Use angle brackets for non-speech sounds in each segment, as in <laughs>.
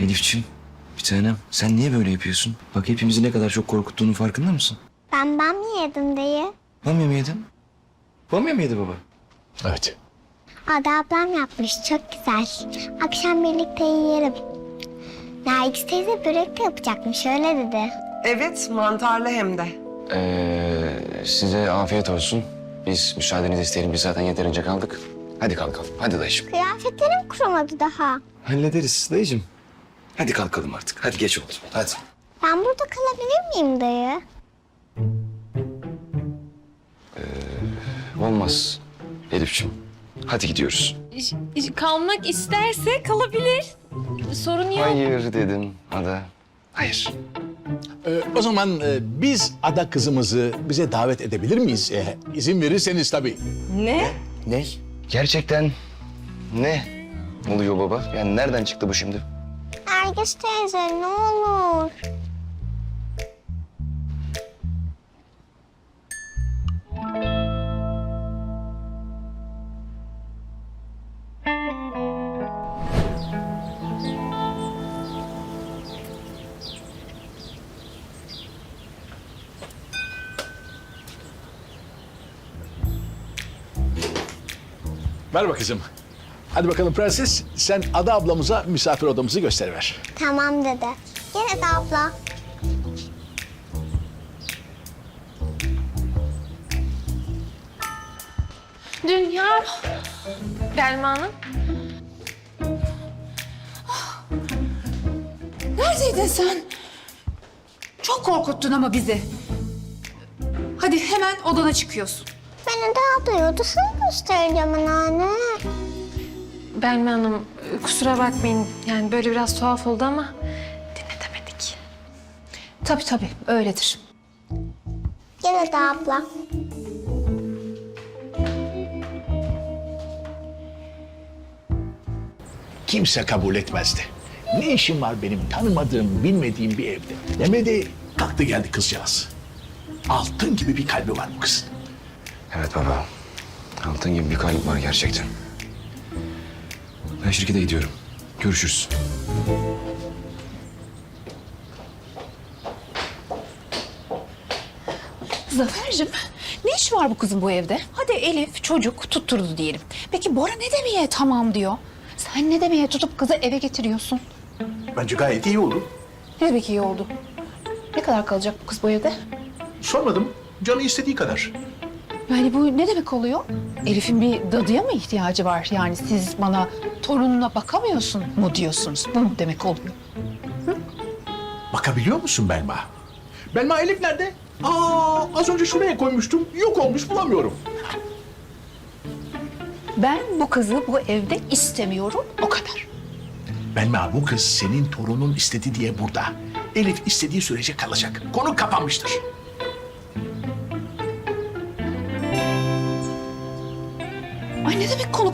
Elifçim, bir tanem sen niye böyle yapıyorsun? Bak hepimizi ne kadar çok korkuttuğunun farkında mısın? Ben bamya yedim dayı. Bamya mı yedin? Bamya mı yedi baba? Evet. Ada ablam yapmış çok güzel. Akşam birlikte yiyelim. Nergis teyze börek de yapacakmış öyle dedi. Evet, mantarlı hem de. Ee, size afiyet olsun. Biz müsaadenizi isteyelim. Biz zaten yeterince kaldık. Hadi kalkalım. Hadi dayıcığım. Kıyafetlerim kurumadı daha. Hallederiz dayıcığım. Hadi kalkalım artık. Hadi geç oldu. Hadi. Ben burada kalabilir miyim dayı? Olmaz Elifçim. Hadi gidiyoruz. Kalmak isterse kalabilir. Sorun yok. Hayır dedim Ada. Hayır. Ee, o zaman e, biz ada kızımızı bize davet edebilir miyiz? Ee, izin verirseniz tabii. Ne? Ne? Gerçekten ne oluyor baba? Yani nereden çıktı bu şimdi? Nergis teyze ne olur. Merhaba kızım. Hadi bakalım prenses, sen Ada ablamıza misafir odamızı gösteriver. Tamam dede. Gel Ada abla. Dünya. Belma Hanım. Neredeydin sen? Çok korkuttun ama bizi. Hadi hemen odana çıkıyorsun. Ben Ada ablayı odasını göstereceğim anneanne. Belma Hanım kusura bakmayın. Yani böyle biraz tuhaf oldu ama dinletemedik. Tabii tabii öyledir. Gel Ada abla. Kimse kabul etmezdi. Ne işim var benim tanımadığım, bilmediğim bir evde? Demedi, kalktı geldi kızcağız. Altın gibi bir kalbi var bu kızın. Evet baba. Altın gibi bir kalp var gerçekten. Ben şirkete gidiyorum. Görüşürüz. Zafer'cim ne iş var bu kızın bu evde? Hadi Elif çocuk tutturdu diyelim. Peki Bora ne demeye tamam diyor? Sen ne demeye tutup kızı eve getiriyorsun? Bence gayet iyi oldu. Ne demek iyi oldu? Ne kadar kalacak bu kız bu evde? Sormadım, canı istediği kadar. Yani bu ne demek oluyor? Elif'in bir dadıya mı ihtiyacı var? Yani siz bana torununa bakamıyorsun mu diyorsunuz? Bu mu demek oluyor? Bakabiliyor musun Belma? Belma Elif nerede? Aa, az önce şuraya koymuştum. Yok olmuş bulamıyorum. Ben bu kızı bu evde istemiyorum o kadar. Belma bu kız senin torunun istedi diye burada. Elif istediği sürece kalacak. Konu kapanmıştır.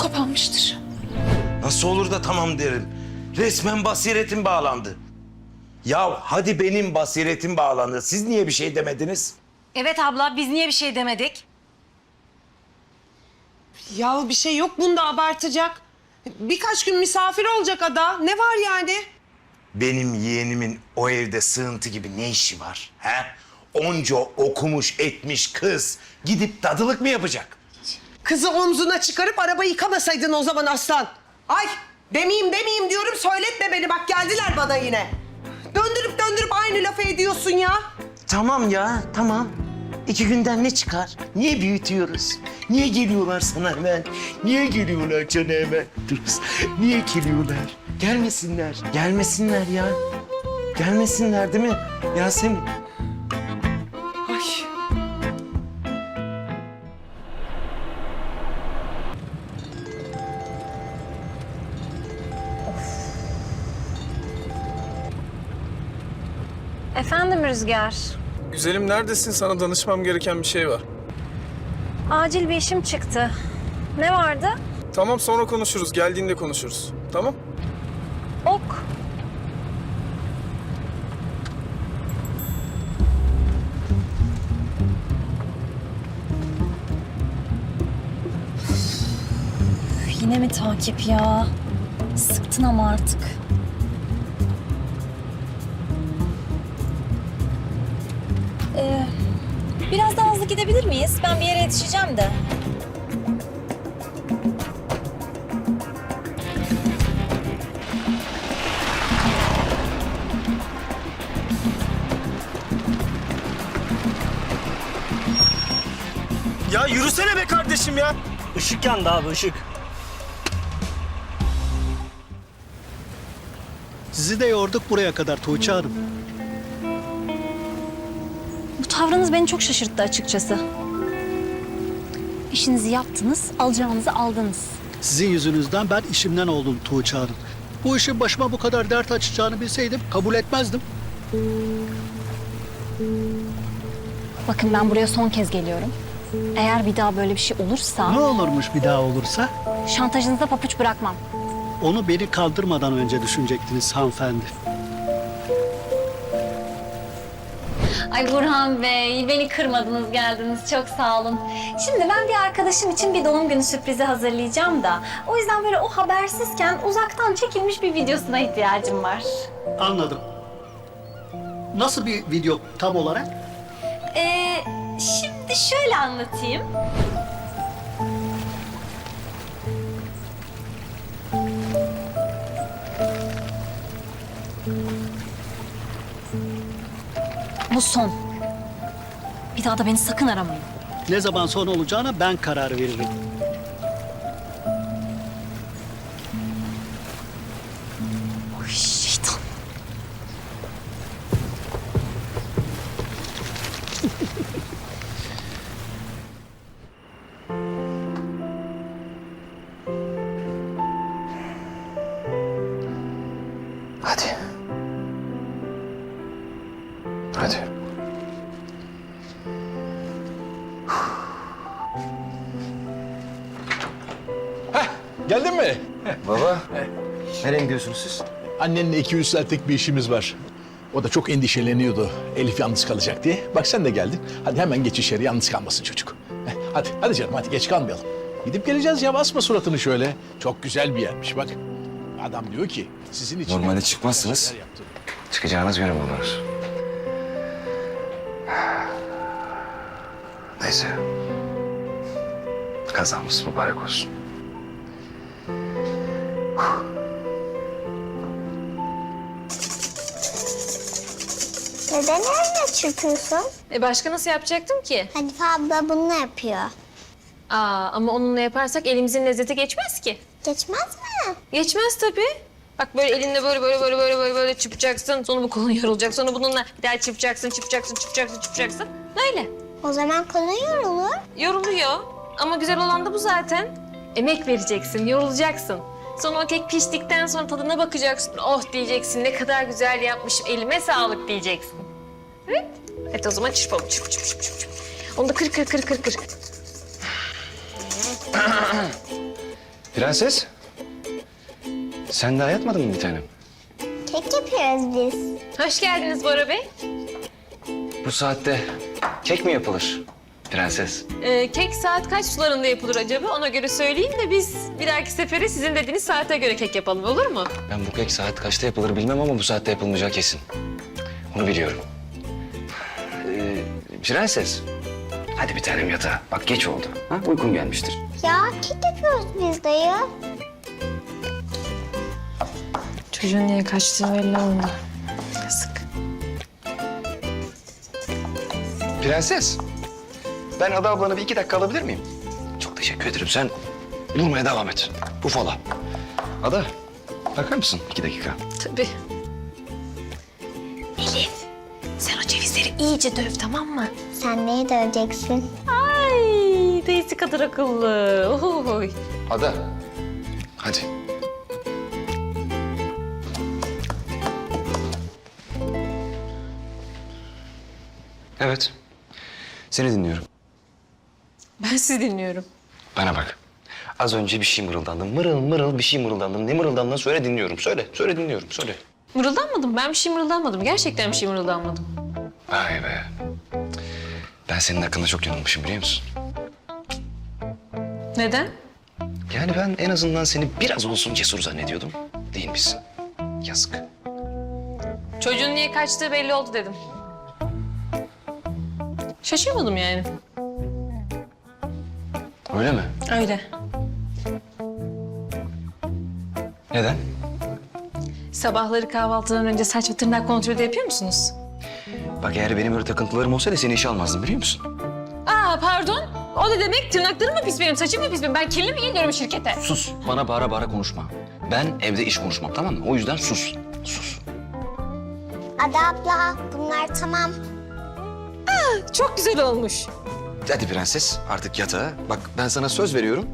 Kapanmıştır? Nasıl olur da tamam derim. Resmen basiretim bağlandı. Ya hadi benim basiretim bağlandı. Siz niye bir şey demediniz? Evet abla biz niye bir şey demedik? Ya bir şey yok bunda abartacak. Birkaç gün misafir olacak ada. Ne var yani? Benim yeğenimin o evde sığıntı gibi ne işi var? He? Onca okumuş etmiş kız gidip dadılık mı yapacak? Kızı omzuna çıkarıp arabayı yıkamasaydın o zaman aslan. Ay demeyeyim demeyeyim diyorum söyletme beni bak geldiler bana yine. Döndürüp döndürüp aynı lafı ediyorsun ya. Tamam ya tamam. İki günden ne çıkar? Niye büyütüyoruz? Niye geliyorlar sana hemen? Niye geliyorlar canı hemen? Dur. Niye geliyorlar? Gelmesinler. Gelmesinler ya. Gelmesinler değil mi Yasemin? Efendim Rüzgar. Güzelim neredesin? Sana danışmam gereken bir şey var. Acil bir işim çıktı. Ne vardı? Tamam sonra konuşuruz. Geldiğinde konuşuruz. Tamam? Ok. Üf, Yine mi takip ya? Sıktın ama artık. Biraz daha hızlı gidebilir miyiz? Ben bir yere yetişeceğim de. Ya yürüsene be kardeşim ya. Işık yandı abi ışık. Sizi de yorduk buraya kadar Tuğçe Hanım. Tavrınız beni çok şaşırttı açıkçası. İşinizi yaptınız, alacağınızı aldınız. Sizin yüzünüzden ben işimden oldum Tuğçe Hanım. Bu işin başıma bu kadar dert açacağını bilseydim kabul etmezdim. Bakın ben buraya son kez geliyorum. Eğer bir daha böyle bir şey olursa Ne olurmuş bir daha olursa şantajınıza papuç bırakmam. onu beni kaldırmadan önce düşünecektiniz hanımefendi. Ay Burhan Bey, beni kırmadınız geldiniz. Çok sağ olun. Şimdi ben bir arkadaşım için bir doğum günü sürprizi hazırlayacağım da. O yüzden böyle o habersizken uzaktan çekilmiş bir videosuna ihtiyacım var. Anladım. Nasıl bir video tam olarak? Ee, şimdi şöyle anlatayım. Bu son. Bir daha da beni sakın aramayın. Ne zaman son olacağına ben karar veririm. Geldin mi? Baba. Nereye gidiyorsunuz siz? Annenle iki üç saatlik bir işimiz var. O da çok endişeleniyordu Elif yalnız kalacak diye. Bak sen de geldin. Hadi hemen geç içeri yalnız kalmasın çocuk. Hadi, hadi canım hadi geç kalmayalım. Gidip geleceğiz ya basma suratını şöyle. Çok güzel bir yermiş bak. Adam diyor ki sizin için... Normalde çıkmazsınız. Çıkacağınız günü buluruz. Neyse. Kazamız mübarek olsun. Neden öyle çırpıyorsun? E başka nasıl yapacaktım ki? Hanife abla bunu yapıyor. Aa ama onunla yaparsak elimizin lezzeti geçmez ki. Geçmez mi? Geçmez tabii. Bak böyle elinle böyle böyle böyle böyle böyle böyle çırpacaksın. Sonra bu kolun yorulacak. Sonra bununla bir daha çırpacaksın, çırpacaksın, çırpacaksın, çırpacaksın. Böyle. O zaman kolun yorulur. Yoruluyor. Ama güzel olan da bu zaten. Emek vereceksin, yorulacaksın. Sonra o kek piştikten sonra tadına bakacaksın. Oh diyeceksin, ne kadar güzel yapmışım, elime sağlık diyeceksin. Evet. Evet o zaman çırpalım, çırp çırp çırp çırp. Onu da kır kır kır kır kır. <clears throat> Prenses. Sen daha yatmadın mı bir tanem? Kek yapıyoruz biz. Hoş geldiniz Bora Bey. Bu saatte kek mi yapılır? Prenses. Ee, kek saat kaç sularında yapılır acaba? Ona göre söyleyeyim de biz bir dahaki sefere sizin dediğiniz saate göre kek yapalım olur mu? Ben bu kek saat kaçta yapılır bilmem ama bu saatte yapılmayacağı kesin. Bunu biliyorum. Ee, prenses. Hadi bir tanem yatağa. Bak geç oldu. Ha? Uykun gelmiştir. Ya kek yapıyoruz biz dayı. Çocuğun niye kaçtığı belli oldu. Yazık. Prenses. Ben Ada ablanı bir iki dakika alabilir miyim? Çok teşekkür ederim. Sen durmaya devam et. Ufala. Ada, bakar mısın iki dakika? Tabii. Elif, sen o cevizleri iyice döv tamam mı? Sen neyi döveceksin? Ay, teyze kadar akıllı. Oy. Ada, hadi. Evet. Seni dinliyorum. Ben sizi dinliyorum. Bana bak. Az önce bir şey mırıldandım. Mırıl mırıl bir şey mırıldandım. Ne mırıldandığını söyle dinliyorum. Söyle, söyle dinliyorum. Söyle. Mırıldanmadım. Ben bir şey mırıldanmadım. Gerçekten bir şey mırıldanmadım. Vay be. Ben senin hakkında çok yanılmışım biliyor musun? Neden? Yani ben en azından seni biraz olsun cesur zannediyordum. Değil misin? Yazık. Çocuğun niye kaçtığı belli oldu dedim. Şaşırmadım yani. Öyle mi? Öyle. Neden? Sabahları kahvaltıdan önce saç ve tırnak kontrolü de yapıyor musunuz? Bak eğer benim öyle takıntılarım olsaydı seni işe almazdım biliyor musun? Aa pardon. O ne demek? Tırnaklarım mı pis benim, saçım mı pis benim? Ben kirli mi geliyorum şirkete? Sus. Bana bağıra bağıra konuşma. Ben evde iş konuşmam tamam mı? O yüzden sus. Sus. Ada abla bunlar tamam. Çok güzel olmuş. Hadi prenses artık yatağa. Bak ben sana söz veriyorum.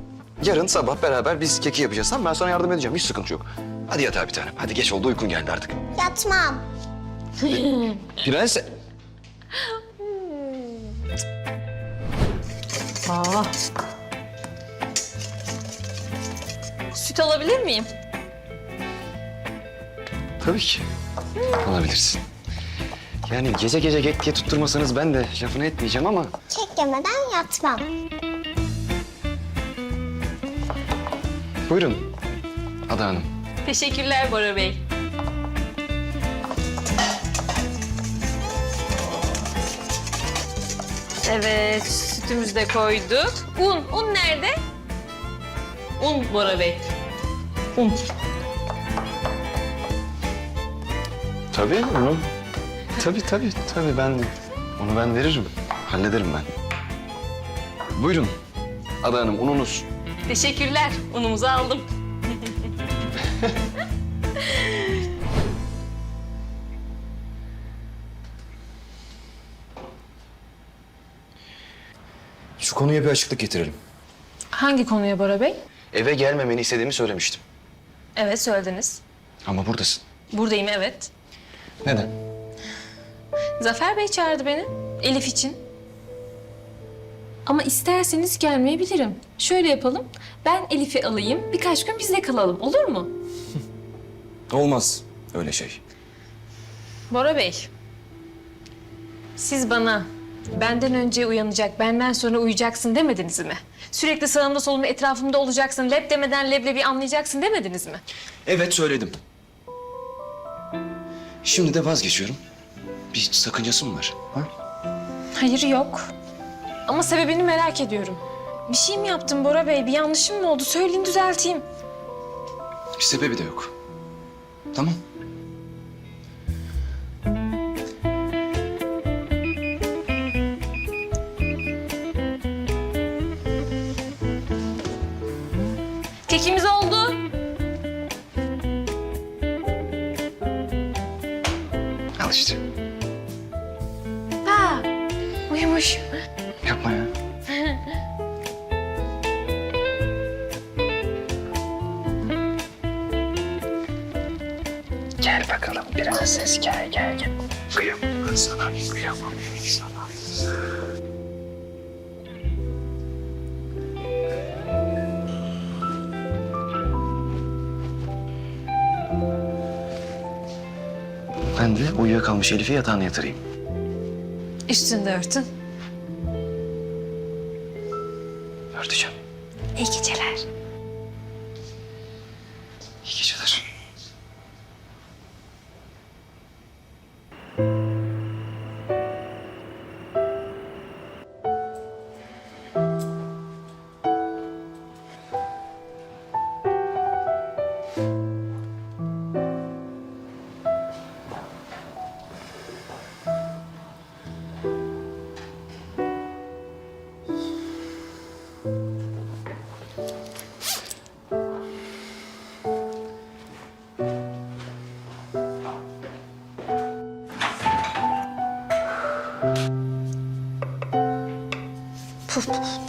Yarın sabah beraber biz keki yapacağız tamam? Ben sana yardım edeceğim. Hiç sıkıntı yok. Hadi yatağa bir tanem. Hadi geç oldu uykun geldi artık. Yatmam. <laughs> Prenses. Aa. Süt alabilir miyim? Tabii ki. Alabilirsin. Yani gece gece kek diye tutturmasanız ben de lafını etmeyeceğim ama... Kek yemeden yatmam. Buyurun Ada Hanım. Teşekkürler Bora Bey. Evet, sütümüzü de koyduk. Un, un nerede? Un Bora Bey. Un. Tabii onu. Tabii tabii tabii ben onu ben veririm. Hallederim ben. Buyurun Ada Hanım ununuz. Teşekkürler, unumuzu aldım. Şu konuya bir açıklık getirelim. Hangi konuya Bora Bey? Eve gelmemeni istediğimi söylemiştim. Evet, söylediniz. Ama buradasın. Buradayım, evet. Neden? Zafer Bey çağırdı beni, Elif için. Ama isterseniz gelmeyebilirim. Şöyle yapalım, ben Elif'i alayım, birkaç gün bizde kalalım, olur mu? <laughs> Olmaz öyle şey. Bora Bey, siz bana benden önce uyanacak, benden sonra uyuyacaksın demediniz mi? Sürekli sağımda solumda etrafımda olacaksın, lep demeden leblebi anlayacaksın demediniz mi? Evet söyledim. Şimdi de vazgeçiyorum. Bir sakıncası mı var? Ha? Hayır yok. Ama sebebini merak ediyorum. Bir şey mi yaptım Bora Bey? Bir yanlışım mı oldu? Söyleyin düzelteyim. Bir sebebi de yok. Tamam. Kekimiz oldu. Al işte. Uyumuş. Yapma ya. <laughs> Gel bakalım prenses gel gel gel. Kıyamam sana kıyamam sana. Ben de uyuyakalmış Elif'i yatağına yatırayım. Üstünde örtün. Örteceğim. İyi geceler.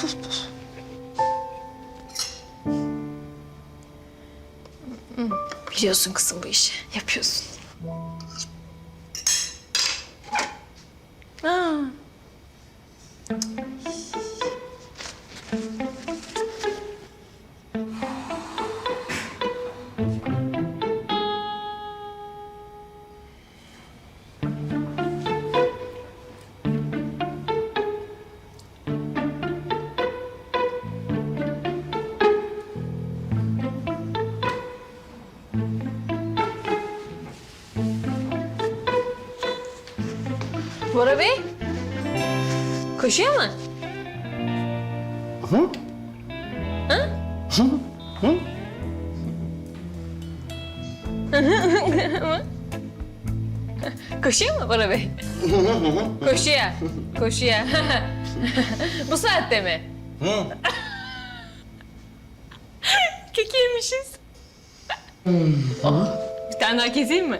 Puf puf Biliyorsun kızım bu işi. Yapıyorsun. Bey. Koşuyor mu? <laughs> Koşuyor mu Bora Bey? <laughs> Koşuyor. Koşuyor. <laughs> Bu saatte mi? Kek yemişiz. Bir tane daha keseyim mi?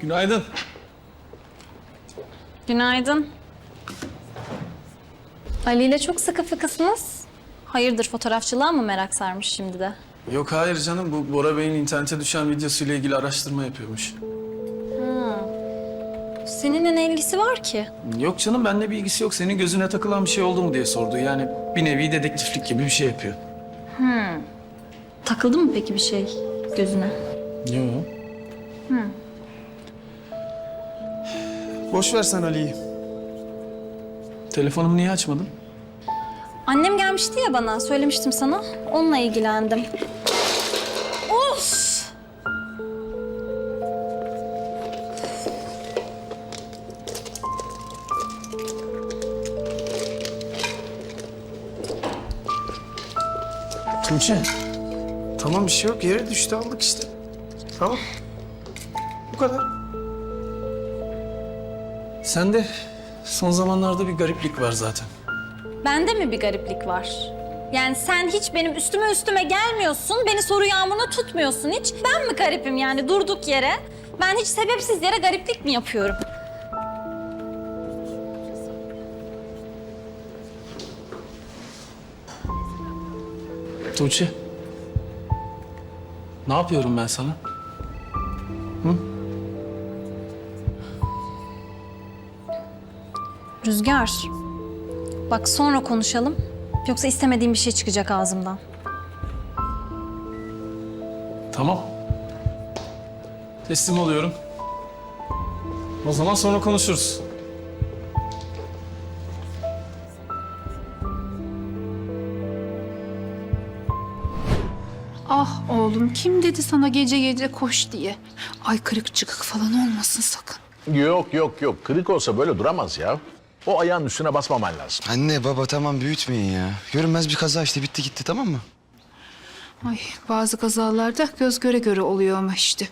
Günaydın. Günaydın. Ali ile çok sıkı fıkısınız. Hayırdır fotoğrafçılığa mı merak sarmış şimdi de? Yok hayır canım bu Bora Bey'in internete düşen videosuyla ilgili araştırma yapıyormuş. Seninle ne ilgisi var ki? Yok canım benimle bir ilgisi yok. Senin gözüne takılan bir şey oldu mu diye sordu. Yani bir nevi dedektiflik gibi bir şey yapıyor. Takıldı mı peki bir şey gözüne? Yok. Boş ver sen Ali'yi. Telefonumu niye açmadın? Annem gelmişti ya bana, söylemiştim sana. Onunla ilgilendim. Of! Tuğçe. Tamam bir şey yok. Yere düştü aldık işte. Tamam. Bu kadar. Sende son zamanlarda bir gariplik var zaten. Bende mi bir gariplik var? Yani sen hiç benim üstüme üstüme gelmiyorsun, beni soru yağmuruna tutmuyorsun hiç. Ben mi garipim yani durduk yere? Ben hiç sebepsiz yere gariplik mi yapıyorum? Tuğçe. Ne yapıyorum ben sana? Rüzgar, bak sonra konuşalım. Yoksa istemediğim bir şey çıkacak ağzımdan. Tamam. Teslim oluyorum. O zaman sonra konuşuruz. Ah oğlum kim dedi sana gece gece koş diye? Ay kırık çıkık falan olmasın sakın. Yok yok yok. Kırık olsa böyle duramaz ya. O ayağın üstüne basmaman lazım. Anne baba tamam büyütmeyin ya. Görünmez bir kaza işte bitti gitti tamam mı? Ay bazı kazalarda göz göre göre oluyor ama işte.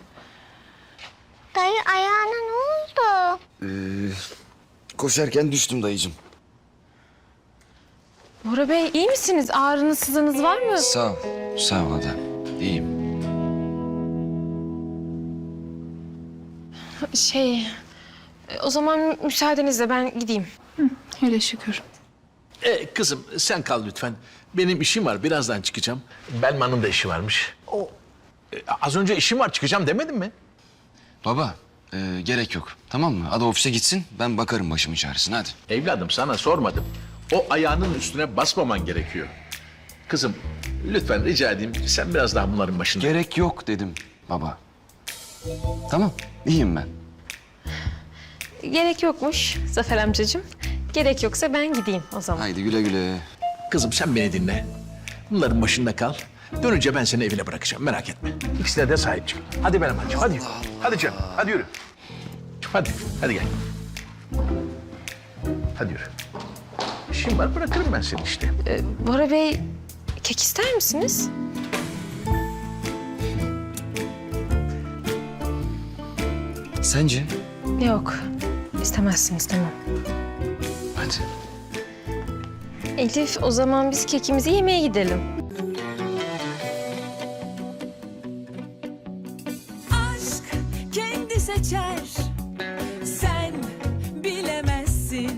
Dayı ayağına ne oldu? Ee, koşarken düştüm dayıcım. Bora Bey iyi misiniz? Ağrınız, sızınız var mı? Sağ ol. Sağ ol Ada. İyiyim. Şey, o zaman müsaadenizle ben gideyim. Hele şükür. E, kızım sen kal lütfen. Benim işim var. Birazdan çıkacağım. Belman'ın da işi varmış. O e, az önce işim var çıkacağım demedim mi? Baba e, gerek yok tamam mı? Ada ofise gitsin ben bakarım başımın çaresine hadi. Evladım sana sormadım. O ayağının üstüne basmaman gerekiyor. Kızım lütfen rica edeyim sen biraz daha bunların başında. Gerek yok dedim baba. Tamam iyiyim ben. Gerek yokmuş Zafer amcacığım. Gerek yoksa ben gideyim o zaman. Haydi güle güle. Kızım sen beni dinle. Bunların başında kal. Dönünce ben seni evine bırakacağım merak etme. İkisine de sahip çık. Hadi benim hacı hadi. Hadi canım hadi yürü. Hadi hadi gel. Hadi yürü. İşim var bırakırım ben seni işte. Bora Bey kek ister misiniz? Sence? Yok. istemezsin istemem. Hadi. Elif o zaman biz kekimizi yemeye gidelim.